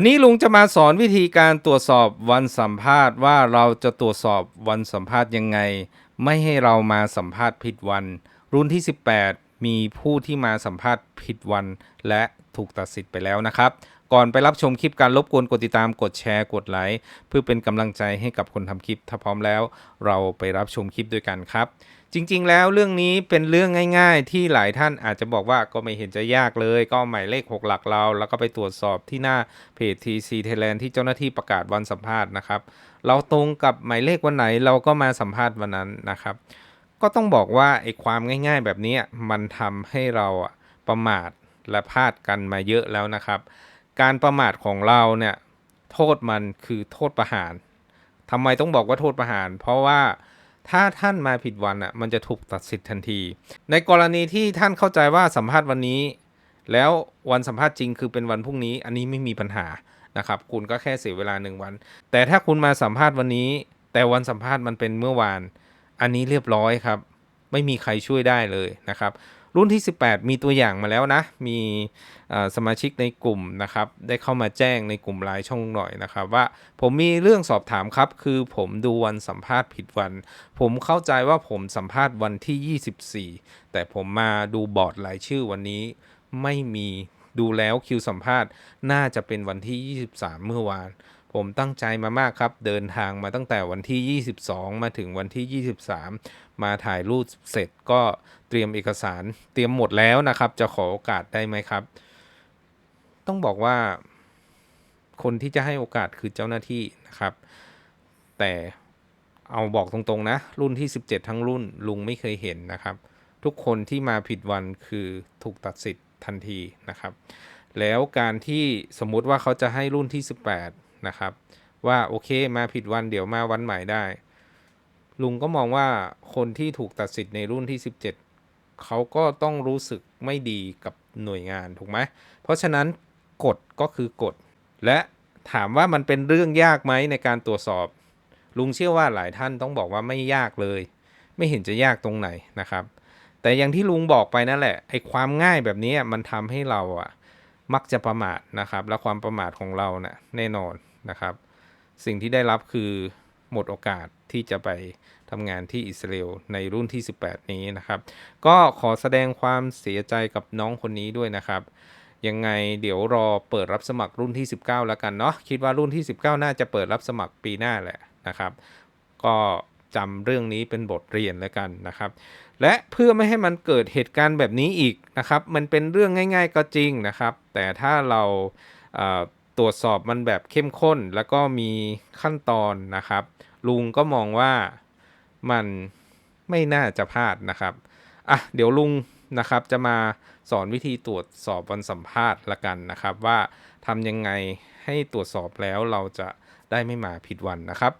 วันนี้ลุงจะมาสอนวิธีการตรวจสอบวันสัมภาษณ์ว่าเราจะตรวจสอบวันสัมภาษณ์ยังไง ไม่ให้เรามาสัมภาษณ์ผิดวัน รุ่นที่ 18 มีผู้ที่มาสัมภาษณ์ผิดวัน และถูกตัดสิทธิ์ไปแล้วนะครับ ก่อนไปรับชมคลิปการรบกวนกดติดตามกดแชร์กดไลค์เพื่อเป็นกำลังใจให้กับคนทำคลิป ถ้าพร้อมแล้วเราไปรับชมคลิปด้วยกันครับ จริงๆ แล้วเรื่องนี้เป็นเรื่องง่าย ๆ ที่หลายท่านอาจจะบอกว่าก็ไม่เห็นจะยากเลย ก็หมายเลข 6 หลักเรา แล้วก็ไปตรวจสอบที่หน้าเพจ TC Thailand ที่เจ้าหน้าที่ประกาศวันสัมภาษณ์นะครับ เราตรงกับหมายเลขวันไหนเราก็มาสัมภาษณ์วันนั้นนะครับ ก็ต้องบอกว่าไอ้ความง่าย ๆ แบบนี้มันทำให้เราประมาทและพลาดกันมาเยอะแล้วนะครับ การประมาทของเราเนี่ยโทษมันคือโทษประหารทำไมต้องบอกว่าโทษประหาร เพราะว่าถ้าท่านมาผิดวันอะมันจะถูกตัดสิทธิ์ทันที ในกรณีที่ท่านเข้าใจว่าสัมภาษณ์วันนี้ แล้ววันสัมภาษณ์จริงคือเป็นวันพรุ่งนี้ อันนี้ไม่มีปัญหานะครับ คุณก็แค่เสียเวลาหนึ่งวัน แต่ถ้าคุณมาสัมภาษณ์วันนี้ แต่วันสัมภาษณ์มันเป็นเมื่อวาน อันนี้เรียบร้อยครับ ไม่มีใครช่วยได้เลยนะครับ รุ่นที่ 18 มีตัวอย่างมาแล้วนะ มีสมาชิกในกลุ่มนะครับ ได้เข้ามาแจ้งในกลุ่มไลน์ช่องหน่อยนะครับ ว่าผมมีเรื่องสอบถามครับ คือผมดูวันสัมภาษณ์ผิดวัน ผมเข้าใจว่าผมสัมภาษณ์วันที่ 24 แต่ผมมาดูบอร์ดรายชื่อวันนี้ไม่มีดูแล้วคิวสัมภาษณ์น่าจะเป็นวันที่ 23 เมื่อวาน ผมตั้งใจมามากครับ เดินทางมาตั้งแต่วันที่ 22 มาถึงวันที่ 23 มาถ่ายรูปเสร็จก็เตรียมเอกสารเตรียมหมดแล้วนะครับ จะขอโอกาสได้ไหมครับ ต้องบอกว่า คนที่จะให้โอกาสคือเจ้าหน้าที่นะครับ แต่เอาบอกตรงๆนะ รุ่นที่ 17 ทั้งรุ่นลุงไม่เคยเห็นนะครับ ทุกคนที่มาผิดวันคือถูกตัดสิทธิ์ทันทีนะครับ แล้วการที่สมมุติว่าเขาจะให้รุ่นที่ 18 นะครับ ว่าโอเคมาผิดวันเดี๋ยวมาวันใหม่ได้ ลุงก็มองว่าคนที่ถูกตัดสิทธิ์ในรุ่นที่ 17 เขาก็ต้องรู้สึกไม่ดีกับหน่วยงานถูกไหม เพราะฉะนั้นกฎก็คือกฎ และถามว่ามันเป็นเรื่องยากไหมในการตรวจสอบ ลุงเชื่อว่าหลายท่านต้องบอกว่าไม่ยากเลย ไม่เห็นจะยากตรงไหนนะครับ แต่อย่างที่ลุงบอกไปนั่นแหละไอ้ความง่ายแบบนี้มันทำให้เราอะมักจะประมาทนะครับ และความประมาทของเราเนี่ยแน่นอนนะครับ สิ่งที่ได้รับคือ หมดโอกาสที่จะไปทำงานที่อิสราเอลในรุ่นที่ 18 นี้นะครับ ก็ขอแสดงความเสียใจกับน้องคนนี้ด้วยนะครับ ยังไงเดี๋ยวรอเปิดรับสมัครรุ่นที่ 19 แล้วกันเนาะคิดว่ารุ่นที่ 19 น่าจะเปิดรับสมัครปีหน้าแหละนะครับ ก็จำเรื่องนี้เป็นบทเรียนแล้วกันนะครับ และเพื่อไม่ให้มันเกิดเหตุการณ์แบบนี้อีกนะครับ มันเป็นเรื่องง่าย ๆ ก็จริงนะครับ แต่ถ้าเราเอ่อ ตรวจสอบมันแบบเข้มข้นแล้วก็มีขั้นตอนนะครับ ลุงก็มองว่ามันไม่น่าจะพลาดนะครับอะเดี๋ยวลุงนะครับจะมาสอนวิธีตรวจสอบวันสัมภาษณ์ละกันนะครับ ว่าทำยังไงให้ตรวจสอบแล้วเราจะได้ไม่มาผิดวันนะครับ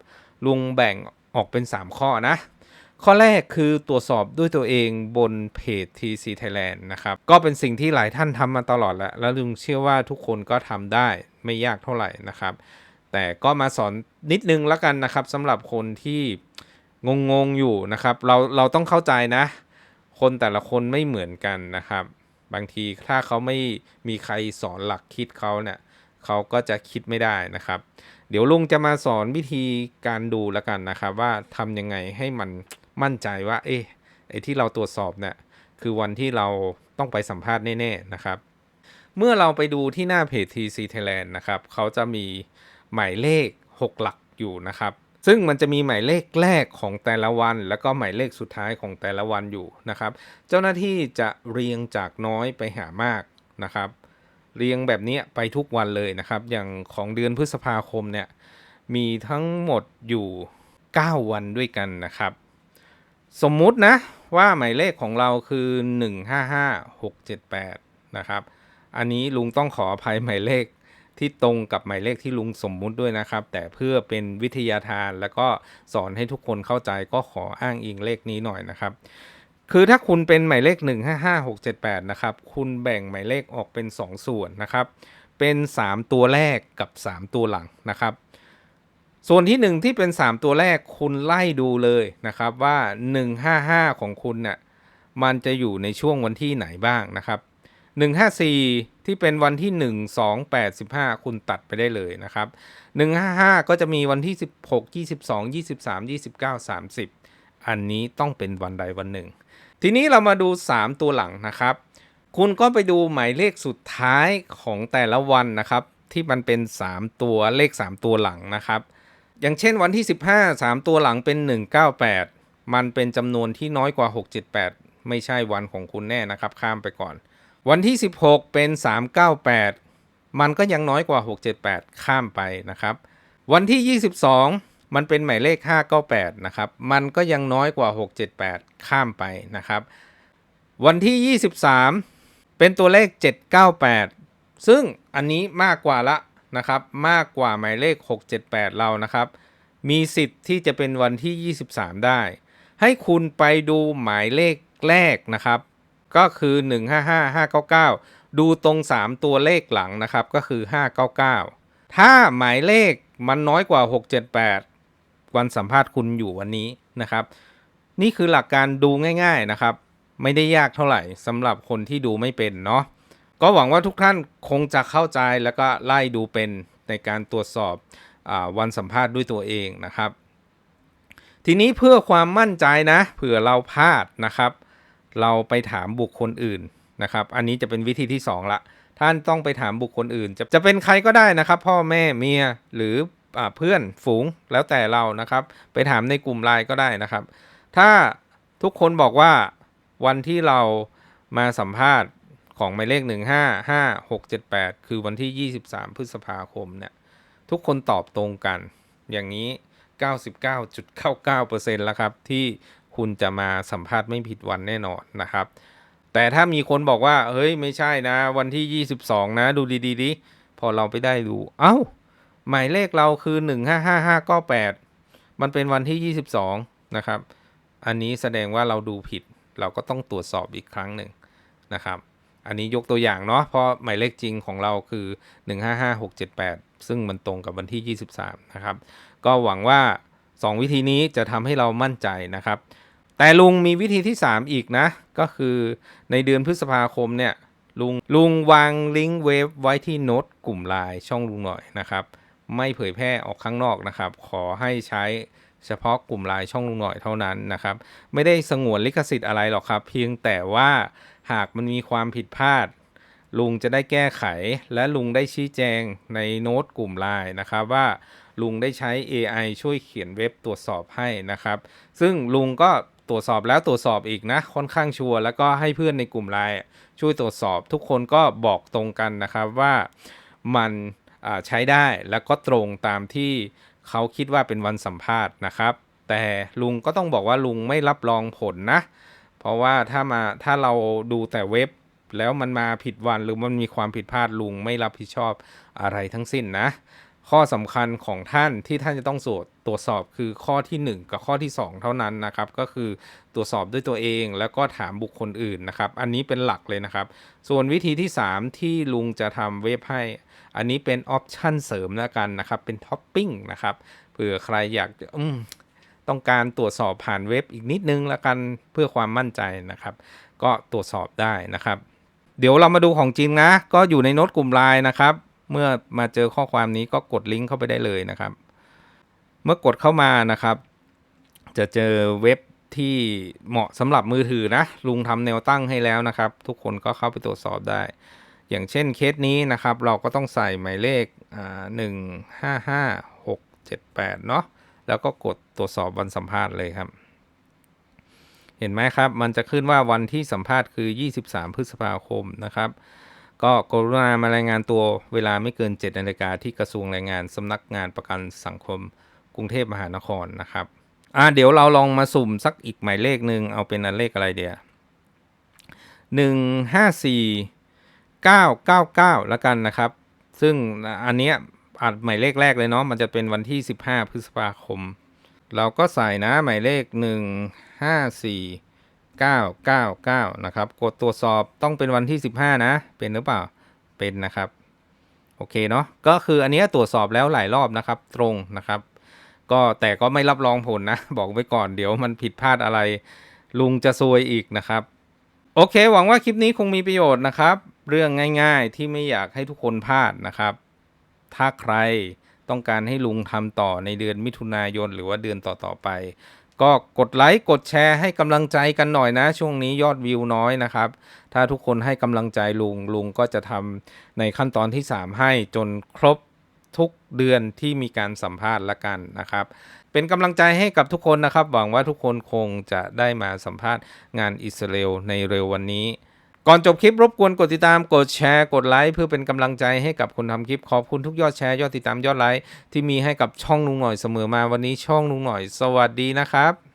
ลุงแบ่งออกเป็น 3 ข้อนะ ข้อแรกคือตรวจสอบด้วยตัวเองบนเพจ TC Thailand นะครับ ก็เป็นสิ่งที่หลายท่านทำมาตลอดแล้ว แล้วลุงเชื่อว่าทุกคนก็ทำได้ไม่ยากเท่าไหร่นะครับ แต่ก็มาสอนนิดนึงแล้วกันนะครับสำหรับคนที่งงๆอยู่นะครับ เราเราต้องเข้าใจนะ คนแต่ละคนไม่เหมือนกันนะครับ บางทีถ้าเขาไม่มีใครสอนหลักคิดเขาเนี่ยเขาก็จะคิดไม่ได้นะครับ เดี๋ยวลุงจะมาสอนวิธีการดูแล้วกันนะครับ ว่าทำยังไงให้มัน มั่นใจว่า เอ๊ะไอ้ที่เราตรวจสอบเนี่ยคือวันที่เราต้องไปสัมภาษณ์แน่ๆนะครับ เมื่อเราไปดูที่หน้าเพจ TC Thailand นะครับเขาจะมีหมายเลข 6 หลักอยู่นะครับ ซึ่งมันจะมีหมายเลขแรกของแต่ละวัน แล้วก็หมายเลขสุดท้ายของแต่ละวันอยู่นะครับ เจ้าหน้าที่จะเรียงจากน้อยไปหามากนะครับ เรียงแบบนี้ไปทุกวันเลยนะครับ อย่างของเดือนพฤษภาคมเนี่ยมีทั้งหมดอยู่ 9 วันด้วยกันนะครับ สมมุตินะว่าหมายเลขของเราคือ 155678 นะครับ อันนี้ลุงต้องขออภัยหมายเลขที่ตรงกับหมายเลขที่ลุงสมมุติด้วยนะครับ แต่เพื่อเป็นวิทยาทานแล้วก็สอนให้ทุกคนเข้าใจก็ขออ้างอิงเลขนี้หน่อยนะครับ คือถ้าคุณเป็นหมายเลข 155678 นะครับ คุณแบ่งหมายเลขออกเป็น 2 ส่วนนะครับ เป็น 3 ตัวแรกกับ 3 ตัวหลังนะครับ ส่วนที่ 1 ที่เป็น 3 ตัวแรกคุณไล่ดูเลยนะครับว่า 155 ของคุณน่ะมันจะอยู่ในช่วงวันที่ไหนบ้างนะครับ 154 ที่เป็นวันที่ 1 2 8 15 คุณตัดไปได้เลยนะครับ 155 ก็จะมีวันที่ 16 22 23 29 30 อันนี้ต้องเป็นวันใดวันหนึ่ง ทีนี้เรามาดู 3 ตัวหลังนะครับ คุณก็ไปดูหมายเลขสุดท้ายของแต่ละวันนะครับ ที่มันเป็น 3 ตัวเลข 3 ตัวหลังนะครับ อย่างเช่นวันที่ 15 3 ตัวหลังเป็น 198 มันเป็นจำนวนที่น้อยกว่า 678 ไม่ใช่วันของคุณแน่นะครับ ข้ามไปก่อน วันที่ 16 เป็น 398 มันก็ยังน้อยกว่า 678 ข้ามไปนะครับ วันที่ 22 มันเป็นหมายเลข 598 นะครับ มันก็ยังน้อยกว่า 678 ข้ามไปนะครับ วันที่ 23 เป็นตัวเลข 798 ซึ่งอันนี้มากกว่าละ นะครับมากกว่าหมายเลข 678 เรานะครับ มีสิทธิ์ที่จะเป็นวันที่ 23 ได้ ให้คุณไปดูหมายเลขแรกนะครับ ก็คือ 155 599 ดูตรง 3 ตัวเลขหลังนะครับก็คือ 599 ถ้าหมายเลขมันน้อยกว่า 678 วันสัมภาษณ์คุณอยู่วันนี้นะครับ นี่คือหลักการดูง่าย ๆนะครับ ไม่ได้ยากเท่าไหร่สำหรับคนที่ดูไม่เป็นเนาะ ก็หวังว่าทุกท่านคงจะเข้าใจแล้วก็ไล่ดูเป็นในการตรวจสอบอวันสัมภาษณ์ด้วยตัวเองนะครับ ทีนี้เพื่อความมั่นใจนะเผื่อเราพลาดนะครับ เราไปถามบุคคลอื่นนะครับ อันนี้จะเป็นวิธีที่ 2 ละ ท่านต้องไปถามบุคคลอื่น จะจะเป็นใครก็ได้นะครับ พ่อแม่เมียหรืออเพื่อนฝูงแล้วแต่เรานะครับ ไปถามในกลุ่มไลน์ก็ได้นะครับ ถ้าทุกคนบอกว่าวันที่เรามาสัมภาษณ์ ของหมายเลข 1 5 5 6 7 8 คือวันที่ 23 พฤษภาคมเนี่ยทุกคนตอบตรงกัน อย่างนี้ 99.99%แล้วครับ ที่คุณจะมาสัมภาษณ์ไม่ผิดวันแน่นอนนะครับ แต่ถ้ามีคนบอกว่า เฮ้ย ไม่ใช่นะ วันที่ 22 นะ ดูดีๆดิพอเราไปได้ดู เอ้า หมายเลขเราคือ 155598มันเป็นวันที่ 22 นะครับ อันนี้แสดงว่าเราดูผิด เราก็ต้องตรวจสอบอีกครั้งหนึ่งนะครับ อันนี้ยกตัวอย่างเนาะเพราะหมายเลขจริงของเราคือ 155678 ซึ่งมันตรงกับวันที่ 23 นะครับ ก็หวังว่า 2 วิธีนี้จะทำให้เรามั่นใจนะครับ แต่ลุงมีวิธีที่ 3 อีกนะ ก็คือในเดือนพฤษภาคมเนี่ยลุงลุงวางลิงก์เว็บไว้ที่โน้ตกลุ่มไลน์ช่องลุงหน่อยนะครับ ไม่เผยแพร่ออกข้างนอกนะครับ ขอให้ใช้เฉพาะกลุ่มไลน์ช่องลุงหน่อยเท่านั้นนะครับ ไม่ได้สงวนลิขสิทธิ์อะไรหรอกครับ เพียงแต่ว่า หากมันมีความผิดพลาด ลุงจะได้แก้ไขและลุงได้ชี้แจงในโน้ตกลุ่มไลน์นะครับว่าลุงได้ใช้ AI ช่วยเขียนเว็บตรวจสอบให้นะครับ ซึ่งลุงก็ตรวจสอบแล้วตรวจสอบอีกนะค่อนข้างชัวร์แล้วก็ให้เพื่อนในกลุ่มไลน์ช่วยตรวจสอบทุกคนก็บอกตรงกันนะครับว่ามันใช้ได้แล้วก็ตรงตามที่เขาคิดว่าเป็นวันสัมภาษณ์นะครับ แต่ลุงก็ต้องบอกว่าลุงไม่รับรองผลนะ เพราะว่าถ้ามาถ้าเราดูแต่เว็บแล้วมันมาผิดวันหรือมันมีความผิดพลาดลุงไม่รับผิดชอบอะไรทั้งสิ้นนะ ข้อสำคัญของท่านที่ท่านจะต้องตรวจตรวจสอบคือข้อทีหนึ่1 กับข้อที่ 2 เท่านั้นนะครับ ก็คือตรวจสอบด้วยตัวเอง แล้วก็ถามบุคคลอื่นนะครับ อันนี้เป็นหลักเลยนะครับ ส่วนวิธีที่ 3 ที่ลุงจะทำเว็บให้ อันนี้เป็นออปชันเสริมแล้วกันนะครับ เป็นท็อปปิ้งนะครับเผื่อใครอยากอืม ต้องการตรวจสอบผ่านเว็บอีกนิดนึงละกันเพื่อความมั่นใจนะครับ ก็ตรวจสอบได้นะครับ เดี๋ยวเรามาดูของจริงนะ ก็อยู่ในโน้ตกลุ่มไลน์นะครับ เมื่อมาเจอข้อความนี้ก็กดลิงก์เข้าไปได้เลยนะครับ เมื่อกดเข้ามานะครับ จะเจอเว็บที่เหมาะสำหรับมือถือนะลุงทำแนวตั้งให้แล้วนะครับ ทุกคนก็เข้าไปตรวจสอบได้ อย่างเช่นเคสนี้นะครับ เราก็ต้องใส่หมายเลขหนึ่งห้าห้าหกเจ็ดแปดเนาะ แล้วก็กดตรวจสอบวันสัมภาษณ์เลยครับ เห็นไหมครับ มันจะขึ้นว่าวันที่สัมภาษณ์คือ 23 พฤษภาคมนะครับ ก็กรุณามารายงานตัวเวลาไม่เกิน7นาฬิกาที่กระทรวงแรงงานสำนักงานประกันสังคม กรุงเทพมหานครนะครับอ่าเดี๋ยวเราลองมาสุ่มสักอีกหมายเลขหนึ่งเอาเป็นอันเลขอะไรเดียวหนึ่งห้าสี่เก้าเก้าเก้าแล้วกันนะครับ ซึ่งอันเนี้ย อัดหมายเลขแรกเลยเนาะมันจะเป็นวันที่ 15 พฤษภาคม เราก็ใส่นะหมายเลข 1 5 4 9 9 9 นะครับ กดตรวจสอบต้องเป็นวันที่ 15 นะ เป็นหรือเปล่า เป็นนะครับ โอเคเนาะ ก็คืออันนี้ตรวจสอบแล้วหลายรอบนะครับ ตรงนะครับ ก็แต่ก็ไม่รับรองผลนะ บอกไว้ก่อนเดี๋ยวมันผิดพลาดอะไร ลุงจะซวยอีกนะครับ โอเค หวังว่าคลิปนี้คงมีประโยชน์นะครับ เรื่องง่าย ๆ ที่ไม่อยากให้ทุกคนพลาดนะครับ ถ้าใครต้องการให้ลุงทำต่อในเดือนมิถุนายนหรือว่าเดือนต่อๆไป ก็กดไลค์กดแชร์ให้กำลังใจกันหน่อยนะ ช่วงนี้ยอดวิวน้อยนะครับ ถ้าทุกคนให้กำลังใจลุงลุงก็จะทำในขั้นตอนที่ 3 ให้จนครบทุกเดือนที่มีการสัมภาษณ์ละกันนะครับ เป็นกำลังใจให้กับทุกคนนะครับ หวังว่าทุกคนคงจะได้มาสัมภาษณ์งานอิสราเอลในเร็ววันนี้ ก่อนจบคลิปรบกวนกดติดตามกดแชร์กดไลค์เพื่อเป็นกำลังใจให้กับคนทำคลิปขอบคุณทุกยอดแชร์ยอดติดตามยอดไลค์ที่มีให้กับช่องลุงหน่อยเสมอมาวันนี้ช่องลุงหน่อย สวัสดีนะครับ